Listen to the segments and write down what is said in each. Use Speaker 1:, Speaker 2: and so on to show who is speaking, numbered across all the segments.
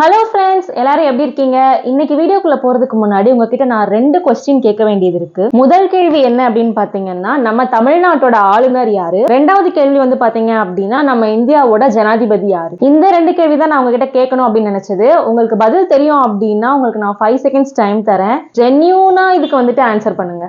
Speaker 1: Hello friends எல்லாரும் எப்படி இருக்கீங்க? இன்னைக்கு வீடியோக்குள்ள போறதுக்கு முன்னாடி உங்ககிட்ட நான் ரெண்டு கொஸ்டின் கேட்க வேண்டியது இருக்கு. முதல் கேள்வி என்ன அப்படின்னு பாத்தீங்கன்னா நம்ம தமிழ்நாட்டோட ஆளுநர் யாரு? ரெண்டாவது கேள்வி வந்து பாத்தீங்க அப்படின்னா நம்ம இந்தியாவோட ஜனாதிபதி யாரு? இந்த ரெண்டு கேள்வி தான் நான் உங்ககிட்ட கேட்கணும் அப்படின்னு நினைச்சது. உங்களுக்கு பதில் தெரியும் அப்படின்னா உங்களுக்கு நான் ஃபைவ் செகண்ட்ஸ் டைம் தரேன். ஜென்யூனா இதுக்கு வந்துட்டு ஆன்சர் பண்ணுங்க.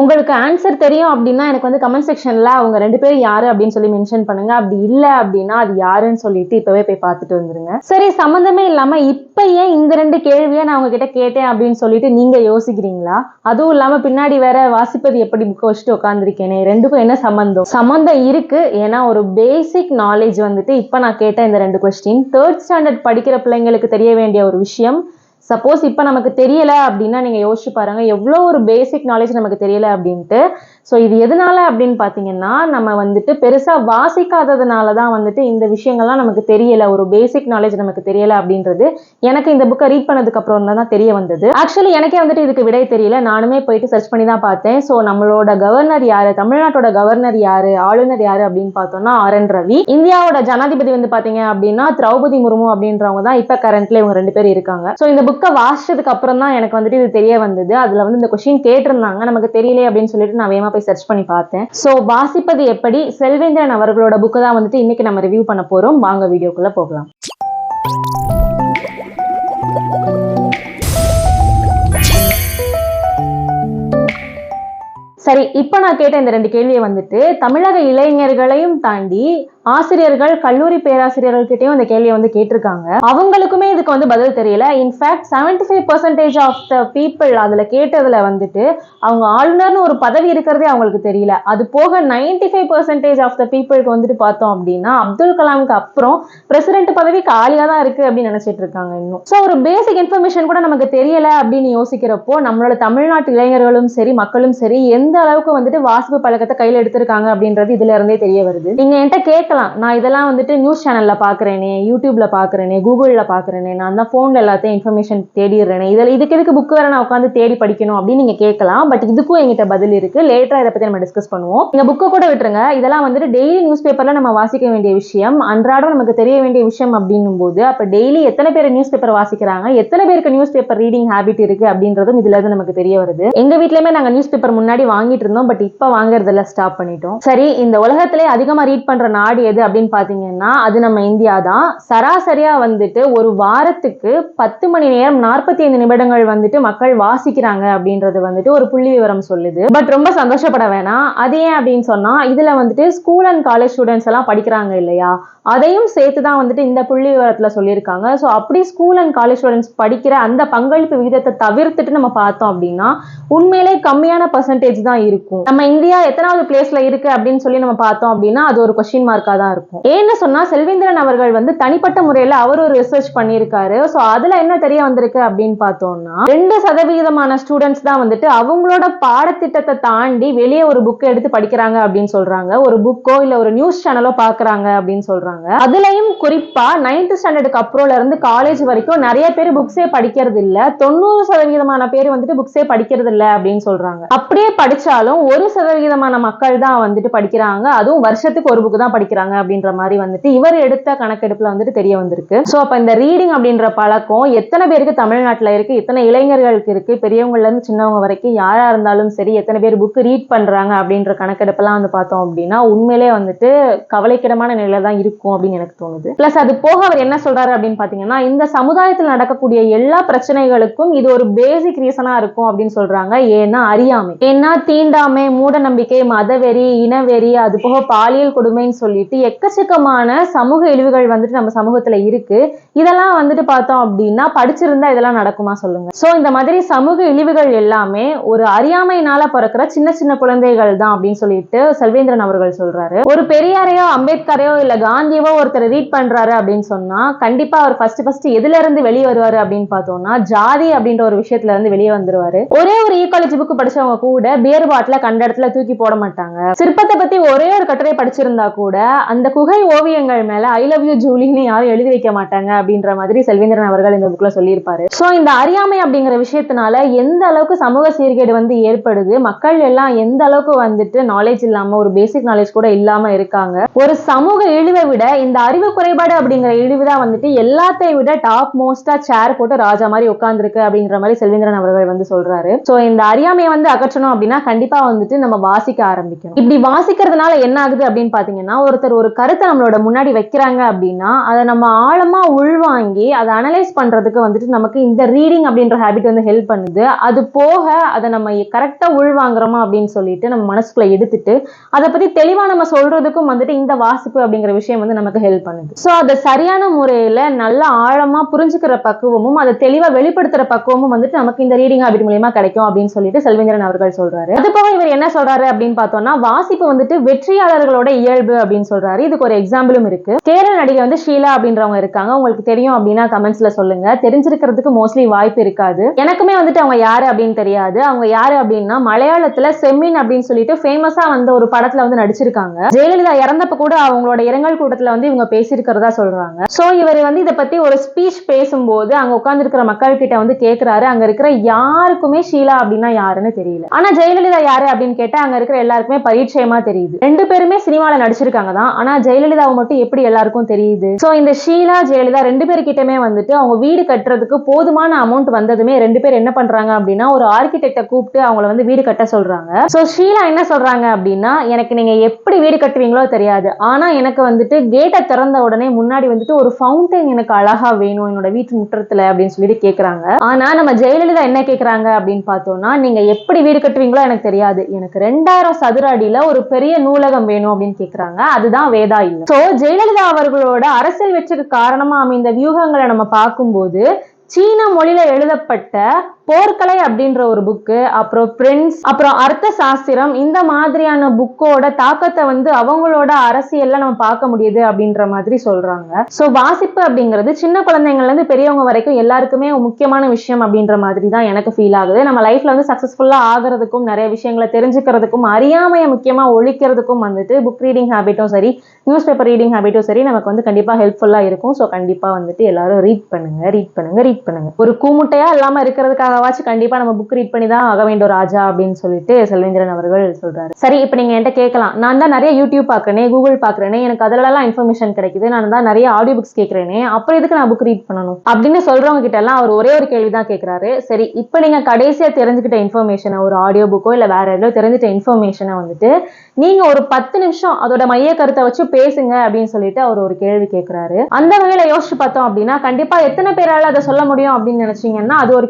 Speaker 1: உங்களுக்கு ஆன்சர் தெரியும் அப்படின்னா எனக்கு வந்து கமெண்ட் செக்ஷன்ல அவங்க ரெண்டு பேரும் யாரு அப்படின்னு சொல்லி மென்ஷன் பண்ணுங்க. அப்படி இல்ல அப்படின்னா அது யாருன்னு சொல்லிட்டு இப்பவே போய் பார்த்துட்டு வந்துருங்க. சரி சம்மந்தமே இல்லாம இப்ப ஏன் இந்த ரெண்டு கேள்வியை நான் உங்ககிட்ட கேட்டேன் அப்படின்னு சொல்லிட்டு நீங்க யோசிக்கிறீங்களா? அதுவும் இல்லாம பின்னாடி வேற வாசிப்பது எப்படி புக்கை வச்சுட்டு உட்காந்துருக்கேனே ரெண்டுக்கும் என்ன சம்மந்தம் சம்மந்தம் இருக்கு. ஏன்னா ஒரு பேசிக் நாலேஜ் வந்துட்டு இப்ப நான் கேட்ட இந்த ரெண்டு கொஸ்டின் தேர்ட் ஸ்டாண்டர்ட் படிக்கிற பிள்ளைங்களுக்கு தெரிய வேண்டிய ஒரு விஷயம் சப்போஸ் இப்போ நமக்கு தெரியல அப்படின்னா நீங்கள் யோசிச்சு பாருங்க எவ்வளோ ஒரு பேசிக் நாலேஜ் நமக்கு தெரியல அப்படின்ட்டு. ஸோ இது எதனால அப்படின்னு பார்த்தீங்கன்னா நம்ம வந்துட்டு பெருசாக வாசிக்காததுனால தான் வந்துட்டு இந்த விஷயங்கள்லாம் நமக்கு தெரியல ஒரு பேசிக் நாலேஜ் நமக்கு தெரியல அப்படின்றது எனக்கு இந்த புக்கை ரீட் பண்ணதுக்கு அப்புறம் தான் தெரிய வந்தது. ஆக்சுவலி எனக்கே வந்துட்டு இதுக்கு விடை தெரியல. நானுமே போயிட்டு சர்ச் பண்ணி தான் பார்த்தேன். ஸோ நம்மளோட கவர்னர் யாரு? தமிழ்நாட்டோட கவர்னர் யாரு? ஆளுநர் யாரு அப்படின்னு பார்த்தோம்னா ஆர் என் ரவி இந்தியாவோட ஜனாதிபதி வந்து பார்த்தீங்க அப்படின்னா திரௌபதி முர்மு அப்படின்றவங்க தான் இப்போ கரண்ட்ல இவங்க ரெண்டு பேர் இருக்காங்க. ஸோ இந்த புக் புக்கை வாசிச்சதுக்கு அப்புறம் தான் எனக்கு வந்துட்டு இது தெரிய வந்தது. அதுல வந்து இந்த கொஸ்டின் கேட்டிருந்தாங்க. நமக்கு தெரியல அப்படின்னு சொல்லிட்டு நான் வேகமா போய் சர்ச் பண்ணி பார்த்தேன். ஸோ வாசிப்பது எப்படி? செல்வேந்திரன் அவர்களோட புக்கு தான் வந்துட்டு இன்னைக்கு நம்ம ரிவ்யூ பண்ண போறோம். வாங்க வீடியோக்குள்ள போகலாம். சரி இப்போ நான் கேட்ட இந்த ரெண்டு கேள்வியை வந்துட்டு தமிழக இளைஞர்களையும் தாண்டி ஆசிரியர்கள் கல்லூரி பேராசிரியர்கள் கிட்டயும் இந்த கேள்வியை வந்து கேட்டிருக்காங்க. அவங்களுக்குமே இதுக்கு வந்து பதில் தெரியல. In fact seventy five percentage of the people அதுல கேட்டதுல வந்துட்டு அவங்க ஆளுநர்னு ஒரு பதவி இருக்கிறதே அவங்களுக்கு தெரியல. அது போக ninety five percentage of the பீப்புளுக்கு வந்துட்டு பார்த்தோம் அப்படின்னா அப்துல் கலாமுக்கு அப்புறம் பிரசிடென்ட் பதவி காலியா தான் இருக்கு அப்படின்னு நினைச்சிட்டு இருக்காங்க இன்னும். ஸோ ஒரு பேசிக் இன்ஃபர்மேஷன் கூட நமக்கு தெரியல அப்படின்னு யோசிக்கிறப்போ நம்மளோட தமிழ்நாட்டு இளைஞர்களும் சரி மக்களும் சரி எந்த அளவுக்கு வந்துட்டு வாசிப்பு பழக்கத்தை கையில் எடுத்திருக்காங்க அப்படின்றது இதுல இருந்தே தெரிய வருது. நீங்க என்கிட்ட கேட்கலாம் நான் இதெல்லாம் வந்துட்டு நியூஸ் சேனல்ல பாக்குறேனே யூடியூப்ல பாக்குறேனே கூகுள்ல பாக்குறேனே நான் தான் ஃபோன்ல எல்லாத்தையும் இன்ஃபர்மேஷன் தேடிடுறேனே. இதில் இதுக்கு எதுக்கு புக் வேற நான் உட்காந்து தேடி படிக்கணும் அப்படின்னு நீங்க கேட்கலாம். பட் இதுக்கும் எங்கிட்ட பதில் இருக்கு. லேட்டரா இதை பத்தி நம்ம டிஸ்கஸ் பண்ணுவோம். நீங்க புக்கை கூட விட்டுருங்க. இதெல்லாம் வந்துட்டு டெய்லி நியூஸ் பேப்பர்ல நம்ம வாசிக்க வேண்டிய விஷயம். அன்றாடம் நமக்கு தெரிய வேண்டிய விஷயம் அப்படின்னும் போது அப்ப டெய்லி எத்தனை பேர் நியூஸ் பேப்பர் வாசிக்கிறாங்க? எத்தனை பேருக்கு நியூஸ் பேப்பர் ரீடிங் ஹேபிட் இருக்கு அப்படின்றதும் இதுல இருந்து நமக்கு தெரிய வருது. எங்க வீட்லயுமே நாங்க நியூஸ் பேப்பர் முன்னாடி வாங்கிட்டு இருந்தோம். பட் இப்ப வாங்குறதுல ஸ்டாப் பண்ணிட்டோம். சரி இந்த உலகத்திலே அதிகமா ரீட் பண்ற நாடு எது அப்படின்னு பார்த்தீங்கன்னா அது நம்ம இந்தியா தான் சராசரியா வந்துட்டு ஒரு வாரத்துக்கு பத்து மணி நேரம் நாற்பத்தி ஐந்து நிமிடங்கள் வந்துட்டு மக்கள் வாசிக்கிறாங்க அப்படின்றது வந்துட்டு ஒரு புள்ளி விவரம் சொல்லுது. பட் ரொம்ப சந்தோஷப்பட வேணாம். அது ஏன் அப்படின்னு சொன்னால் இதுல வந்துட்டு ஸ்கூல் அண்ட் காலேஜ் ஸ்டூடெண்ட்ஸ் எல்லாம் படிக்கிறாங்க இல்லையா? அதையும் சேர்த்து தான் வந்துட்டு இந்த புள்ளி விவரத்தில் சொல்லியிருக்காங்க. ஸோ அப்படி ஸ்கூல் அண்ட் காலேஜ் ஸ்டூடெண்ட்ஸ் படிக்கிற அந்த பங்களிப்பு விகிதத்தை தவிர்த்துட்டு நம்ம பார்த்தோம் அப்படின்னா உண்மையிலே கம்மியான பர்சன்டேஜ் தான் இருக்கும். நம்ம இந்தியா எத்தனாவது பிளேஸ்ல இருக்கு அப்படின்னு சொல்லி நம்ம பார்த்தோம் அப்படின்னா அது ஒரு கொஸ்டின் மார்க்கா தான் இருக்கும். ஏன்னு சொன்னால் செல்வேந்திரன் அவர்கள் வந்து தனிப்பட்ட முறையில அவர் ஒரு ரிசர்ச் பண்ணியிருக்காரு. ஸோ அதில் என்ன தெரிய வந்திருக்கு அப்படின்னு பார்த்தோம்னா ரெண்டு சதவிகிதமான ஸ்டூடெண்ட்ஸ் தான் வந்துட்டு அவங்களோட பாடத்திட்டத்தை தாண்டி வெளியே ஒரு புக் எடுத்து படிக்கிறாங்க அப்படின்னு சொல்றாங்க. ஒரு புக்கோ இல்லை ஒரு நியூஸ் சேனலோ பார்க்குறாங்க அப்படின்னு சொல்றாங்க. அதுலயும் குறிப்பா நைன்த் ஸ்டாண்டர்டுக்கு அப்புறம்ல இருந்து காலேஜ் வரைக்கும் நிறைய பேர் புக்ஸே படிக்கிறது இல்ல. தொண்ணூறு சதவீதமான பேர் வந்துட்டு புக்ஸே படிக்கிறது இல்லை அப்படின்னு சொல்றாங்க. அப்படியே படிச்சாலும் ஒரு சதவீதமான மக்கள் தான் வந்துட்டு படிக்கிறாங்க. அதுவும் வருஷத்துக்கு ஒரு புக் தான் படிக்கிறாங்க. அப்படின்ற மாதிரி வந்துட்டு இவர் எடுத்த கணக்கெடுப்புல வந்துட்டு தெரிய வந்திருக்கு. ஸோ அப்போ இந்த ரீடிங் அப்படின்ற பழக்கம் எத்தனை பேருக்கு தமிழ்நாட்டில் இருக்கு? எத்தனை இளைஞர்களுக்கு இருக்கு? பெரியவங்கல இருந்து சின்னவங்க வரைக்கும் யாரா இருந்தாலும் சரி எத்தனை பேர் புக்கு ரீட் பண்றாங்க அப்படின்ற கணக்கெடுப்பெல்லாம் வந்து பார்த்தோம் அப்படின்னா உண்மையிலே வந்துட்டு கவலைக்கிடமான நிலையில தான் இருக்கும் அப்படின்னு எனக்கு தோணுது. பிளஸ் அது போக அவர் என்ன சொல்றாரு அப்படின்னு பாத்தீங்கன்னா இந்த சமுதாயத்தில் நடக்கக்கூடிய எல்லா பிரச்சனைகளுக்கும் இது ஒரு பேசிக் ரீசனா இருக்கும் அப்படின்னு சொல்றாங்க. ஏன்னா அறியாமை. ஏன்னா தீண்டாமை மூட நம்பிக்கை மதவெறி இனவெறி அது போக பாலியல் கொடுமைன்னு சொல்லிட்டு எக்கச்சக்கமான சமூக இழிவுகள் வந்துட்டு நம்ம சமூகத்துல இருக்கு. இதெல்லாம் வந்துட்டு பார்த்தோம் அப்படின்னா படிச்சிருந்தா இதெல்லாம் நடக்குமா சொல்லுங்க. சோ இந்த மாதிரி சமூக இழிவுகள் எல்லாமே ஒரு அறியாமையினால பிறக்கிற சின்ன சின்ன குழந்தைகள் தான் அப்படின்னு சொல்லிட்டு செல்வேந்திரன் அவர்கள் சொல்றாரு. ஒரு பெரியாரையோ அம்பேத்கரையோ இல்ல காந்தியவோ ஒருத்தர் ரீட் பண்றாரு அப்படின்னு சொன்னா கண்டிப்பா அவர் ஃபர்ஸ்ட் ஃபர்ஸ்ட் எதுல இருந்து வெளியே வருவாரு அப்படின்னு பார்த்தோம்னா ஜாதி அப்படின்ற ஒரு விஷயத்துல இருந்து வெளியே வந்துருவாரு. ஒரே ஒரு ஈக்காலஜி புக் படிச்சவங்க கூட பியர் பாட்டில கண்ட இடத்துல தூக்கி போட மாட்டாங்க. சிற்பத்தை பத்தி ஒரே ஒரு கட்டுரை படிச்சிருந்தா கூட அந்த குகை ஓவியங்கள் மேல ஐ லவ் யூ ஜூலின்னு யாரும் எழுதி வைக்க மாட்டாங்க அப்படின்ற மாதிரி செல்வேந்திரன் அவர்கள் இந்த புக்ல சொல்லியிருப்பாரு. சோ இந்த அறியாமை அப்படிங்கிற விஷயத்தினால எந்த அளவுக்கு சமூக சீர்கேடு வந்து ஏற்படுது மக்கள் எல்லாம் எந்த அளவுக்கு வந்துட்டு நாலேஜ் இல்லாம ஒரு பேசிக் நாலேஜ் கூட இல்லாம இருக்காங்க. ஒரு சமூக இழிவை விட இந்த அறிவு குறைபாடு அப்படிங்கிற இழிவு தான் வந்துட்டு எல்லாத்தையும் விட டாப் மோஸ்டா சேர் போட்டு ராஜா மாதிரி உட்கார்ந்துருக்கு அப்படிங்கிற மாதிரி செல்வேந்திரன் அவர்கள் வந்து சொல்றாரு. சோ இந்த அறியாமையை வந்து அகற்றணும் அப்படின்னா கண்டிப்பா வந்துட்டு நம்ம வாசிக்க ஆரம்பிக்கணும். இப்படி வாசிக்கிறதுனால என்ன ஆகுது அப்படின்னு பாத்தீங்கன்னா ஒருத்தர் ஒரு கருத்தை நம்மளோட முன்னாடி வைக்கிறாங்க அப்படின்னா அதை நம்ம ஆழமா உள்வாங்கி அதை அனலைஸ் பண்றதுக்கு வந்துட்டு நமக்கு இந்த ரீடிங் அப்படின்ற ஹேபிட் வந்து ஹெல்ப் பண்ணுது. அது போக அதை நம்ம கரெக்டாக உள்வாங்குறோமா அப்படின்னு சொல்லிட்டு நம்ம மனசுக்குள்ளே எடுத்துட்டு அதை பத்தி தெளிவாக நம்ம சொல்றதுக்கும் வந்துட்டு இந்த வாசிப்பு அப்படிங்கிற விஷயம் வந்து நமக்கு ஹெல்ப் பண்ணுது. ஸோ அதை சரியான முறையில் நல்லா ஆழமாக புரிஞ்சுக்கிற பக்குவமும் அதை தெளிவாக வெளிப்படுத்துகிற பக்குவமும் வந்துட்டு நமக்கு இந்த ரீடிங் ஹேபிட் மூலியமா கிடைக்கும் அப்படின்னு சொல்லிட்டு செல்வேந்திரன் அவர்கள் சொல்றாரு. அது போக இவர் என்ன சொல்றாரு அப்படின்னு பார்த்தோம்னா வாசிப்பு வந்துட்டு வெற்றியாளர்களோட இயல்பு அப்படின்னு சொல்றாரு. இதுக்கு ஒரு எக்ஸாம்பிளும் இருக்கு. கேரள நடிகை வந்து ஷீலா அப்படின்றவங்க இருக்காங்க. உங்களுக்கு தெரியும் அப்படின்னா கமெண்ட்ஸ்ல சொல்லுங்க. தெரிஞ்சிருக்கிறதுக்கு மோஸ்ட்லி வாய்ப்பு இருக்காது. எனக்குமே வந்துட்டு அவங்க யாரு அப்படின்னு தெரியாது. அவங்க யாரு அப்படின்னா மலையாளத்துல செம்மின் அப்படின்னு சொல்லிட்டு ஃபேமஸா வந்த ஒரு படத்துல வந்து நடிச்சிருக்காங்க. ஜெயலலிதா இறந்தப்ப கூட அவங்களோட இரங்கல் கூட்டத்துல வந்து இவங்க பேசியிருக்கிறதா சொல்றாங்க. சோ இவர் வந்து இதை பத்தி ஒரு ஸ்பீச் பேசும்போது அங்க உட்கார்ந்துருக்கிற மக்கள் கிட்ட வந்து கேக்குறாரு. அங்க இருக்கிற யாருக்குமே ஷீலா அப்படின்னா யாருன்னு தெரியல. ஆனா ஜெயலலிதா யாரு அப்படின்னு கேட்டா அங்க இருக்கிற எல்லாருக்குமே பரிச்சயமா தெரியுது. ரெண்டு பேருமே சினிமால நடிச்சிருக்காங்க தான். ஆனா ஜெயலலிதாவை மட்டும் எப்படி எல்லாருக்கும் தெரியுது? சோ இந்த ஷீலா ஜெயலலிதா ரெண்டு பேர்கிட்டயுமே வந்துட்டு அவங்க வீடு கட்டுறதுக்கு போதுமான அமௌண்ட் வந்ததுமே ரெண்டு பேர் என்ன பண்றாங்க அப்படின்னா ஒரு ஆர்கிடெக்டை கூப்பிட்டு அவங்கள வந்து வீடு கட்ட சொல்றாங்க. சோ ஷீலா என்ன சொல்றாங்க அப்படின்னா எனக்கு நீங்க எப்படி வீடு கட்டுவீங்களோ தெரியாது. ஆனா எனக்கு வந்துட்டு கேட்டை திறந்த உடனே முன்னாடி வந்துட்டு ஒரு ஃபவுண்டைன் எனக்கு அழகா வேணும் என்னோட வீட்டு முற்றத்துல அப்படின்னு சொல்லிட்டு கேக்குறாங்க. ஆனா நம்ம ஜெயலலிதா என்ன கேக்குறாங்க அப்படின்னு பார்த்தோம்னா நீங்க எப்படி வீடு கட்டுவீங்களோ எனக்கு தெரியாது. எனக்கு ரெண்டாயிரம் சதுர அடியில ஒரு பெரிய நூலகம் வேணும் அப்படின்னு கேக்குறாங்க. அதுதான் வேதா இல்லம் சோ ஜெயலலிதா அவர்களோட அரசியல் வெற்றிக்கு காரணமா அமைந்த வியூகங்களை நம்ம பார்க்கும்போது சீன மொழியில எழுதப்பட்ட போர்க்கலை அப்படின்ற ஒரு புக்கு அப்புறம் பிரின்ஸ் அப்புறம் அர்த்த சாஸ்திரம் இந்த மாதிரியான புக்கோட தாக்கத்தை வந்து அவங்களோட அரசியல்ல நம்ம பார்க்க முடியுது அப்படின்ற மாதிரி சொல்றாங்க. சோ வாசிப்பு அப்படிங்கிறது சின்ன குழந்தைங்கள்ல இருந்து பெரியவங்க வரைக்கும் எல்லாருக்குமே முக்கியமான விஷயம் அப்படின்ற மாதிரி தான் எனக்கு ஃபீல் ஆகுது. நம்ம லைஃப்ல வந்து சக்சஸ்ஃபுல்லா ஆகிறதுக்கும் நிறைய விஷயங்களை தெரிஞ்சுக்கிறதுக்கும் அறியாமையை முக்கியமா ஒழிக்கிறதுக்கும் வந்துட்டு புக் ரீடிங் ஹேபிட்டும் சரி நியூஸ் பேப்பர் ரீடிங் ஹேபிட்டும் சரி நமக்கு வந்து கண்டிப்பா ஹெல்ப்ஃபுல்லா இருக்கும். ஸோ கண்டிப்பா வந்துட்டு எல்லாரும் ரீட் பண்ணுங்க ரீட் பண்ணுங்க ரீட் பண்ணுங்க. ஒரு கூமுட்டையா இல்லாம வாச்சும் கண்டிப்பா நம்ம புக் ரீட் பண்ணி தான் ஆக வேண்டும் ராஜா அப்படின்னு சொல்லிட்டு செல்வேந்திரன் அவர்கள் சொல்றாரு. சரி இப்போ நீங்க என்கிட்ட கேட்கலாம். நான் தான் நிறைய யூடியூப் பாக்குறேனே கூகுள் பாக்குறேனே எனக்கு அதுலலாம் இன்ஃபர்மேஷன் கிடைக்குது. நான் தான் நிறைய ஆடியோ புக்ஸ் கேட்கறேனே அப்புறம் எதுக்கு நான் புக் ரீட் பண்ணணும்? அப்படின்னு சொல்றவங்க கிட்ட எல்லாம் அவர் ஒரே ஒரு கேள்வி தான் கேட்கிறாரு சரி இப்போ நீங்க கடைசியா தெரிஞ்சுக்கிட்ட இன்ஃபர்மேஷனை ஒரு ஆடியோ புக்கோ இல்ல வேற ஏதோ தெரிஞ்சுட்ட இன்ஃபர்மேஷனை வந்துட்டு நீங்க ஒரு பத்து நிமிஷம் அதோட மைய கருத்தை வச்சு பேசுங்க அப்படின்னு சொல்லிட்டு அவர் ஒரு கேள்வி கேட்கிறாரு அந்த வகையில யோசிச்சு பார்த்தோம் அப்படின்னா கண்டிப்பா எத்தனை பேரால அதை சொல்ல முடியும் அப்படின்னு நினைச்சீங்கன்னா அது ஒரு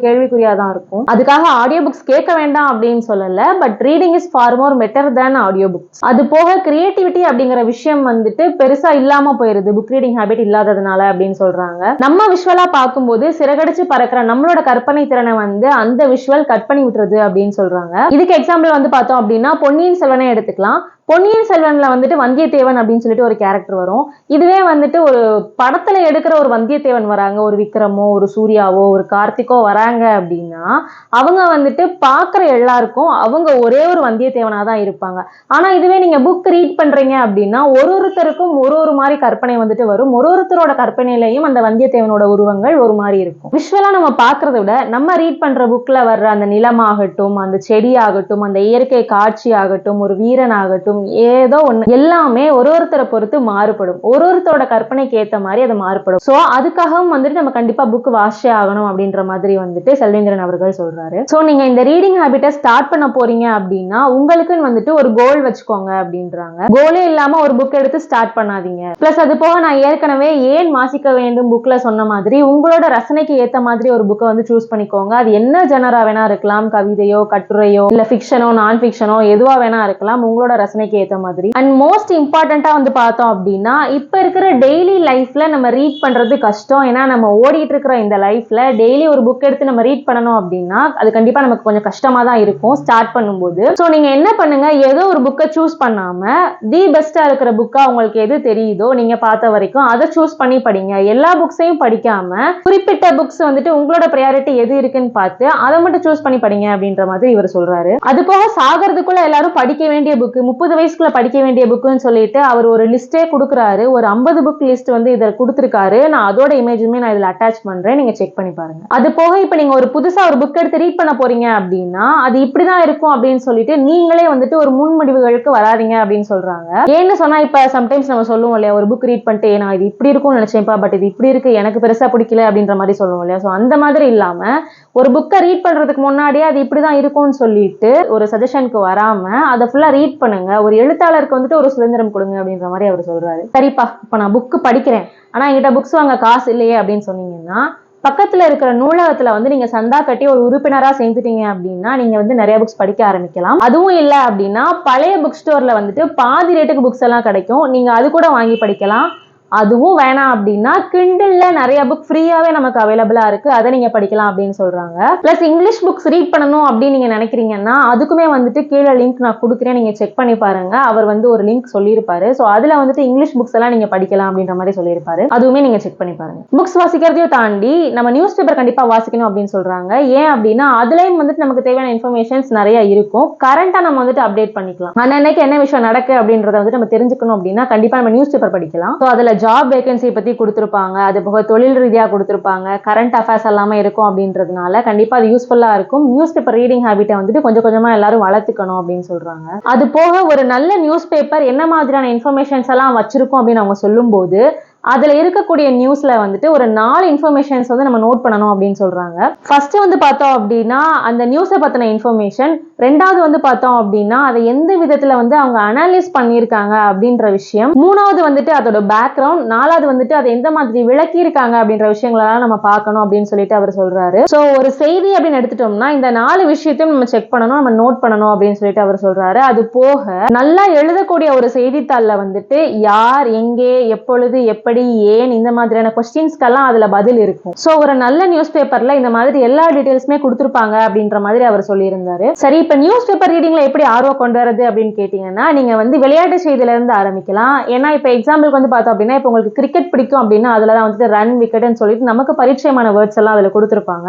Speaker 1: கேள்விக்குறியா தான் இருக்கும். அதுக்காக ஆடியோ புக்ஸ் கேட்க வேண்டாம் அப்படின்னு சொல்லல but reading is far more better than audio books அது போக கிரியேட்டிவிட்டி அப்படிங்கிற விஷயம் வந்துட்டு பெருசா இல்லாம போயிருது. புக் ரீடிங் ஹேபிட் இல்லாததுனால அப்படின்னு சொல்றாங்க. நம்ம விஷுவலா பார்க்கும்போது சிறகடிச்சு பறக்கிற நம்மளோட கற்பனை திறனை வந்து அந்த விஷுவல் கட் பண்ணி விட்டுறது அப்படின்னு சொல்றாங்க. இதுக்கு எக்ஸாம்பிள் வந்து பார்த்தோம் அப்படின்னா பொன்னியின் செல்வனை எடுத்துக்கலாம். பொன்னியின் செல்வன்ல வந்துட்டு வந்தியத்தேவன் அப்படின்னு சொல்லிட்டு ஒரு கேரக்டர் வரும். இதுவே வந்துட்டு ஒரு படத்துல எடுக்கிற ஒரு வந்தியத்தேவன் வராங்க. ஒரு விக்ரமோ ஒரு சூர்யாவோ ஒரு கார்த்திக்கோ வராங்க அப்படின்னா அவங்க வந்துட்டு பார்க்குற எல்லாருக்கும் அவங்க ஒரே ஒரு வந்தியத்தேவனா தான் இருப்பாங்க. ஆனா இதுவே நீங்க புக் ரீட் பண்றீங்க அப்படின்னா ஒரு ஒருத்தருக்கும் ஒரு ஒரு மாதிரி கற்பனை வந்துட்டு வரும். ஒரு ஒருத்தரோட கற்பனையிலையும் அந்த வந்தியத்தேவனோட உருவங்கள் ஒரு மாதிரி இருக்கும். விஷுவலா நம்ம பாக்குறத விட நம்ம ரீட் பண்ற புக்ல வர்ற அந்த நிலமாகட்டும் அந்த செடியாகட்டும் அந்த இயற்கை காட்சி ஆகட்டும் ஒரு வீரன் ஆகட்டும் ஏதோ ஒண்ணு. எல்லாமே ஒரு ஒருத்தரை பொறுத்து மாறுபடும். ஒரு ஒருத்தரோட கற்பனைக்கு ஏத்த மாதிரி அது மாறுபடும். சோ அதுக்காகவும் வந்துட்டு நம்ம கண்டிப்பா புக் வாஷே ஆகணும் அப்படின்ற மாதிரி வந்துட்டு செல்வேந்திரன் அவர்கள் சொல்றாரு. சோ நீங்க இந்த ரீடிங் ஹேபிட்டை ஸ்டார்ட் பண்ண போறீங்க அப்படின்னா உங்களுக்குன்னு வந்துட்டு ஒரு கோல் வச்சுக்கோங்க அப்படின்றாங்க. கோலே இல்லாம ஒரு புக் எடுத்து ஸ்டார்ட் பண்ணாதீங்க. பிளஸ் அது போக நான் ஏற்கனவே ஏன் வாசிக்க வேண்டும் புக்ல சொன்ன மாதிரி உங்களோட ரசனைக்கு ஏத்த மாதிரி ஒரு புக்கை வந்து சூஸ் பண்ணிக்கோங்க. அது என்ன ஜெனரா வேணா இருக்கலாம். கவிதையோ கட்டுரையோ இல்ல ஃபிக்ஷனோ நான் ஃபிக்ஷனோ எதுவா வேணா இருக்கலாம். உங்களோட ரசனை ரசனைக்கு ஏத்த மாதிரி அண்ட் மோஸ்ட் இம்பார்ட்டண்டா வந்து பார்த்தோம் அப்படின்னா இப்ப இருக்கிற டெய்லி லைஃப்ல நம்ம ரீட் பண்றது கஷ்டம். ஏன்னா நம்ம ஓடிட்டு இருக்கிற இந்த லைஃப்ல டெய்லி ஒரு புக் எடுத்து நம்ம ரீட் பண்ணணும் அப்படின்னா அது கண்டிப்பா நமக்கு கொஞ்சம் கஷ்டமா தான் இருக்கும் ஸ்டார்ட் பண்ணும்போது. ஸோ நீங்க என்ன பண்ணுங்க ஏதோ ஒரு புக்கை சூஸ் பண்ணாம தி பெஸ்டா இருக்கிற புக்கா உங்களுக்கு எது தெரியுதோ நீங்க பார்த்த வரைக்கும் அதை சூஸ் பண்ணி படிங்க. எல்லா புக்ஸையும் படிக்காம குறிப்பிட்ட புக்ஸ் வந்துட்டு உங்களோட ப்ரையாரிட்டி எது இருக்குன்னு பார்த்து அதை மட்டும் சூஸ் பண்ணி படிங்க அப்படின்ற மாதிரி இவர் சொல்றாரு. அது போக சாகிறதுக்குள்ள எல்லாரும் படிக்க வேண்டிய புக் முப்பது ஐம்பது வயசுக்குள்ள படிக்க வேண்டிய புக்குன்னு சொல்லிட்டு அவர் ஒரு லிஸ்டே கொடுக்குறாரு. ஒரு ஐம்பது புக் லிஸ்ட் வந்து இதில் கொடுத்துருக்காரு. நான் அதோட இமேஜுமே நான் இதில் அட்டாச் பண்ணுறேன் நீங்கள் செக் பண்ணி பாருங்க. அது போக இப்போ நீங்கள் ஒரு புதுசாக ஒரு புக் எடுத்து ரீட் பண்ண போறீங்க அப்படின்னா அது இப்படி தான் இருக்கும் அப்படின்னு சொல்லிட்டு நீங்களே வந்துட்டு ஒரு முன்முடிவுகளுக்கு வராதீங்க அப்படின்னு சொல்கிறாங்க ஏன்னு சொன்னால் இப்போ சம்டைம்ஸ் நம்ம சொல்லுவோம் இல்லையா ஒரு புக் ரீட் பண்ணிட்டு நான் இது இப்படி இருக்கும்னு நினச்சேன்ப்பா பட் இது இப்படி இருக்கு எனக்கு பெருசாக பிடிக்கல அப்படின்ற மாதிரி சொல்லுவோம் இல்லையா. ஸோ அந்த மாதிரி இல்லாமல் ஒரு புக்கை ரீட் பண்ணுறதுக்கு முன்னாடியே அது இப்படி தான் இருக்கும்னு சொல்லிட்டு ஒரு சஜஷனுக்கு வராமல் அதை ஃபுல்லாக ரீட் பண்ணுங்க. ஒரு எழுத்தாளருக்கு வந்துட்டு ஒரு சுதந்திரம் கொடுங்க அப்படின்ற மாதிரி அவர் சொல்றாரு. சரிப்பா இப்போ நான் புக்கு படிக்கிறேன். ஆனா என்கிட்ட புக்ஸ் வாங்க காசு இல்லையே அப்படின்னு சொன்னீங்கன்னா பக்கத்துல இருக்கிற நூலகத்துல வந்து நீங்க சந்தா கட்டி ஒரு உறுப்பினரா சேர்ந்துட்டீங்க அப்படின்னா நீங்க வந்து நிறைய புக்ஸ் படிக்க ஆரம்பிக்கலாம். அதுவும் இல்லை அப்படின்னா பழைய புக் ஸ்டோர்ல வந்துட்டு பாதி ரேட்டுக்கு புக்ஸ் எல்லாம் கிடைக்கும். நீங்க அது கூட வாங்கி படிக்கலாம். அதுவும் வேணாம் அப்படின்னா கிண்டில்ல நிறைய புக் ஃப்ரீயாவே நமக்கு அவைலபிளா இருக்கு. அதை நீங்க படிக்கலாம் அப்படின்னு சொல்றாங்க. பிளஸ் இங்கிலீஷ் புக்ஸ் ரீட் பண்ணணும் அப்படின்னு நீங்க நினைக்கிறீங்கன்னா அதுக்குமே வந்துட்டு கீழே லிங்க் நான் கொடுக்குறேன். நீங்க செக் பண்ணி பாருங்க. அவர் வந்து ஒரு லிங்க் சொல்லியிருப்பாரு. ஸோ அதுல வந்துட்டு இங்கிலீஷ் புக்ஸ் எல்லாம் நீங்க படிக்கலாம் அப்படின்ற மாதிரி சொல்லியிருப்பாரு. அதுவுமே நீங்க செக் பண்ணி பாருங்க. புக்ஸ் வாசிக்கிறதையும் தாண்டி நம்ம நியூஸ் பேப்பர் கண்டிப்பா வாசிக்கணும் அப்படின்னு சொல்றாங்க. ஏன் அப்படின்னா அதுலயும் வந்துட்டு நமக்கு தேவையான இன்ஃபர்மேஷன்ஸ் நிறைய இருக்கும். கரண்டா நம்ம வந்துட்டு அப்டேட் பண்ணிக்கலாம். அன்னன்னைக்கு என்ன விஷயம் நடக்கு அப்படின்றத வந்துட்டு நம்ம தெரிஞ்சுக்கணும் அப்படின்னா கண்டிப்பா நம்ம நியூஸ் பேப்பர் படிக்கலாம். ஸோ அதுல ஜாப் வேகன்சி பற்றி கொடுத்துருப்பாங்க. அது போக தொழில் ரீதியாக கொடுத்துருப்பாங்க. கரண்ட் அஃபேர்ஸ் எல்லாமே இருக்கும் அப்படின்றதுனால கண்டிப்பாக அது யூஸ்ஃபுல்லாக இருக்கும். நியூஸ் பேப்பர் ரீடிங் ஹேபிட்டை வந்துட்டு கொஞ்சம் கொஞ்சமாக எல்லாரும் வளர்த்துக்கணும் அப்படின்னு சொல்கிறாங்க அது போக ஒரு நல்ல நியூஸ் பேப்பர் என்ன மாதிரியான இன்ஃபர்மேஷன்ஸ் எல்லாம் வச்சிருக்கோம் அப்படின்னு அவங்க சொல்லும்போது அதுல இருக்கக்கூடிய நியூஸ்ல வந்துட்டு ஒரு நாலு இன்ஃபர்மேஷன்ஸ் வந்து நம்ம நோட் பண்ணணும் அப்படின்னு சொல்றாங்க. ஃபர்ஸ்ட் வந்து பார்த்தோம் அப்படின்னா அந்த நியூஸை பத்தின இன்ஃபர்மேஷன் ரெண்டாவது வந்து பார்த்தோம் அப்படின்னா அதை எந்த விதத்துல வந்து அவங்க அனாலிஸ் பண்ணியிருக்காங்க அப்படின்ற விஷயம். மூணாவது வந்துட்டு அதோட பேக்ரவுண்ட் நாலாவது வந்துட்டு அதை எந்த மாதிரி விளக்கி இருக்காங்க அப்படின்ற விஷயங்களெல்லாம் நம்ம பார்க்கணும் அப்படின்னு சொல்லிட்டு அவர் சொல்றாரு. ஸோ ஒரு செய்தி அப்படின்னு எடுத்துட்டோம்னா இந்த நாலு விஷயத்தையும் நம்ம செக் பண்ணணும் நம்ம நோட் பண்ணணும் அப்படின்னு சொல்லிட்டு அவர் சொல்றாரு. அது போக நல்லா எழுதக்கூடிய ஒரு செய்தித்தாளில் வந்துட்டு யார் எங்கே எப்பொழுது எப்படி ஏன் இந்த மாதிரியான கொஸ்டின்ஸ்க்கெல்லாம் அதுல பதில் இருக்கும். ஸோ ஒரு நல்ல நியூஸ் பேப்பர்ல இந்த மாதிரி எல்லா டீடைல்ஸுமே கொடுத்துருப்பாங்க அப்படின்ற மாதிரி அவர் சொல்லியிருந்தாரு. சரி இப்போ நியூஸ் பேப்பர் ரீடிங்ல எப்படி ஆர்வம் கொண்டு வரது அப்படின்னு கேட்டீங்கன்னா நீங்க வந்து விளையாட்டு செய்தியில இருந்து ஆரம்பிக்கலாம். ஏன்னா இப்போ எக்ஸாம்பிளுக்கு வந்து பார்த்தோம் அப்படின்னா இப்போ உங்களுக்கு கிரிக்கெட் பிடிக்கும் அப்படின்னா அதுல தான் வந்துட்டு ரன் விக்கெட்னு சொல்லிட்டு நமக்கு பரிச்சயமான வேர்ட்ஸ் எல்லாம் அதுல கொடுத்துருப்பாங்க.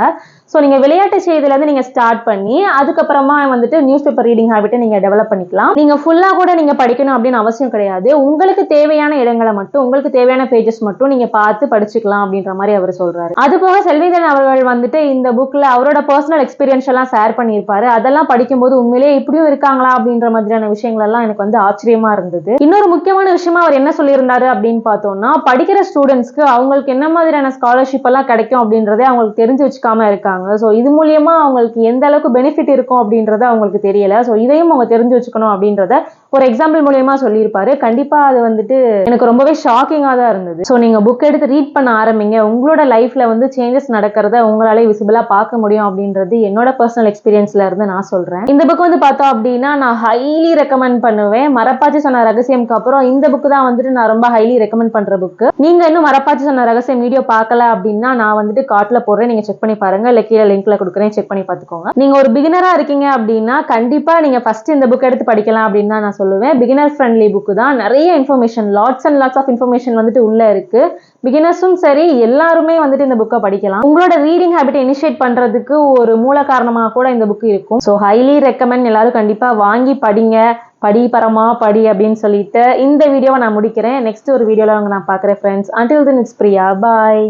Speaker 1: ஸோ நீங்க விளையாட்டு செய்தியில இருந்து நீங்க ஸ்டார்ட் பண்ணி அதுக்கப்புறமா வந்துட்டு நியூஸ் பேப்பர் ரீடிங் ஹேபிட்டை நீங்க டெவலப் பண்ணிக்கலாம். நீங்க ஃபுல்லா கூட நீங்க படிக்கணும் அப்படின்னு அவசியம் கிடையாது. உங்களுக்கு தேவையான இடங்களை மட்டும் உங்களுக்கு தேவையான பேஜஸ் மட்டும் நீங்க பார்த்து படிச்சுக்கலாம் அப்படின்ற மாதிரி அவர் சொல்றாரு. அது போக செல்வேந்தன் அவர்கள் வந்துட்டு இந்த புக்ல அவரோட பர்சனல் எக்ஸ்பீரியன்ஸ் எல்லாம் ஷேர் பண்ணியிருப்பாரு. அதெல்லாம் படிக்கும்போது உண்மையிலேயே இப்படியும் இருக்காங்களா அப்படின்ற மாதிரியான விஷயங்கள் எல்லாம் எனக்கு வந்து ஆச்சரியமா இருந்தது. இன்னொரு முக்கியமான விஷயமா அவர் என்ன சொல்லியிருந்தாரு அப்படின்னு பார்த்தோம்னா படிக்கிற ஸ்டூடெண்ட்ஸ்க்கு அவங்களுக்கு என்ன மாதிரியான ஸ்காலர்ஷிப் எல்லாம் கிடைக்கும் அப்படின்றதே அவங்களுக்கு தெரிஞ்சு வச்சுக்காம இருக்காங்க. ஸோ இது மூலியமா அவங்களுக்கு எந்த அளவுக்கு பெனிஃபிட் இருக்கும் அப்படின்றது அவங்களுக்கு தெரியல. ஸோ இதையும் அவங்க தெரிஞ்சு வச்சுக்கணும் அப்படின்றத ஒரு எக்ஸாம்பிள் மூலியமா சொல்லியிருப்பாரு. கண்டிப்பா அது வந்துட்டு எனக்கு ரொம்பவே ஷாக்கிங்காக தான் இருந்தது. ஸோ நீங்க புக் எடுத்து ரீட் பண்ண ஆரம்பிங்க. உங்களோட லைஃப்ல வந்து சேஞ்சஸ் நடக்கிறத உங்களால விசிபிளா பார்க்க முடியும் அப்படின்றது என்னோட பர்சனல் எக்ஸ்பீரியன்ஸ்ல இருந்து நான் சொல்றேன். இந்த புக் வந்து பார்த்தோம் அப்படின்னா நான் ஹைலி ரெக்கமெண்ட் பண்ணுவேன். மரப்பாச்சி சொன்ன ரகசியம்க்கு அப்புறம் இந்த புக் தான் வந்துட்டு நான் ரொம்ப ஹைலி ரெக்கமெண்ட் பண்ற புக் நீங்க இன்னும் மரப்பாச்சி சொன்ன ரகசியம் வீடியோ பார்க்கல அப்படின்னா நான் வந்துட்டு கார்ட்ல போடுறேன். நீங்க செக் பண்ணி பாருங்க. இல்ல கீழே லிங்க்ல கொடுக்குறேன். செக் பண்ணி பார்த்துக்கோங்க. நீங்க ஒரு பிகினரா இருக்கீங்க அப்படின்னா கண்டிப்பா நீங்க ஃபர்ஸ்ட் இந்த புக் எடுத்து படிக்கலாம் அப்படின்னு தான் நான் சொல்லுவேன் பிகினர் ஃப்ரெண்ட்லி புக் தான். நிறைய information lots and lots of information வந்துட்டு உள்ள இருக்கு. பிகினர்ஸும் சரி எல்லாருமே வந்துட்டு இந்த புக்கை படிக்கலாம். உங்களோட ரீடிங் ஹேபிட் இனிஷியேட் பண்றதுக்கு ஒரு மூல காரணமாக கூட இந்த புக் இருக்கும். ஸோ ஹைலி ரெக்கமெண்ட் எல்லாரும் கண்டிப்பாக வாங்கி படிங்க. படி பரமா படி அப்படின்னு சொல்லிட்டு இந்த வீடியோவை நான் முடிக்கிறேன். நெக்ஸ்ட் ஒரு வீடியோவில் அவங்க நான் பார்க்குறேன் friends until then it's Priya bye